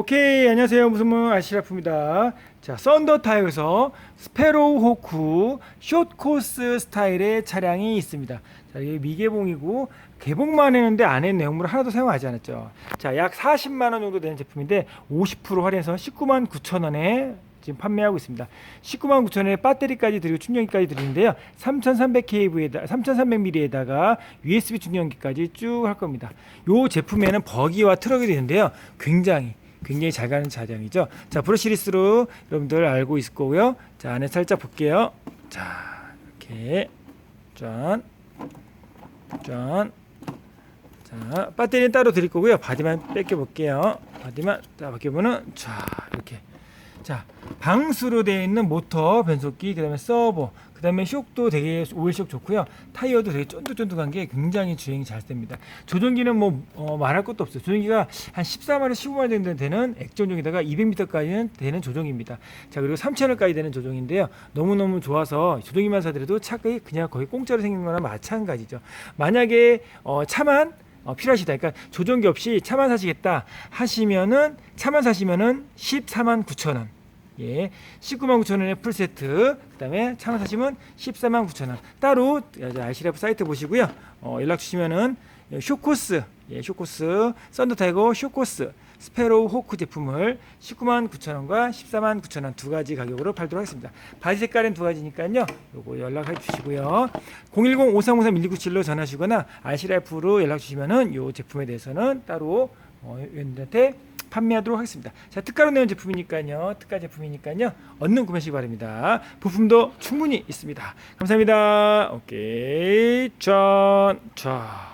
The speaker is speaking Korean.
오케이 안녕하세요. 무슨문 아시라프입니다. 자 썬더 타이어에서 스페로우 호쿠 숏코스 스타일의 차량이 있습니다. 자 이게 미개봉이고 개봉만 했는데 안에 내용물을 하나도 사용하지 않았죠. 자약 40만원 정도 되는 제품인데 50% 할인해서 19만 9천원에 지금 판매하고 있습니다. 19만 9천원에 배터리까지 드리고 충전기까지 드리는데요. 3300kV에다 3300mAh에다가 USB 충전기까지 쭉 할 겁니다. 이 제품에는 버기와 트럭이 되는데요. 굉장히 굉장히 잘 가는 차량이죠. 자, 브러시리스로 여러분들 알고 있을 거고요. 자, 안에 살짝 볼게요. 자, 이렇게 짠, 짠. 자, 배터리는 따로 드릴 거고요. 바디만 뺏겨 볼게요. 바디만 딱 벗겨보는 자, 이렇게. 자, 방수로 되어 있는 모터, 변속기, 그다음에 서버, 그다음에 쇽도 되게 오일 쇽 좋고요. 타이어도 되게 쫀득쫀득한 게 굉장히 주행이 잘 됩니다. 조종기는 뭐 어, 말할 것도 없어요. 조종기가 한 14마리, 15마리 정도 되는 액조종에다가 200m까지는 되는 조종입니다. 자, 그리고 3채널까지 되는 조종인데요. 너무너무 좋아서 조종기만 사더라도 차가 그냥 거의 공짜로 생긴 거나 마찬가지죠. 만약에 어, 차만 어, 필요하시다. 그러니까 조종기 없이 차만 사시겠다 하시면은 차만 사시면은 14만 9천 원. 예, 19만 9천 원의 풀 세트. 그다음에 차만 사시면 14만 9천 원. 따로 아시라프 사이트 보시고요. 어, 연락 주시면은 쇼코스, 예, 쇼코스, 썬더타이거 쇼코스, 스페로우 호크 제품을 19만 9천 원과 14만 9천 원 두 가지 가격으로 팔도록 하겠습니다. 바지 색깔은 두 가지니까요. 요거 연락해 주시고요. 010-5353-1297로 전화하시거나 아시라프로 연락 주시면은 요 제품에 대해서는 따로 어, 여러분들한테 판매하도록 하겠습니다. 자, 특가로 내온 제품이니까요. 특가 제품이니까요. 얻는 구매하시기 바랍니다. 부품도 충분히 있습니다. 감사합니다. 오케이. 짠. 자.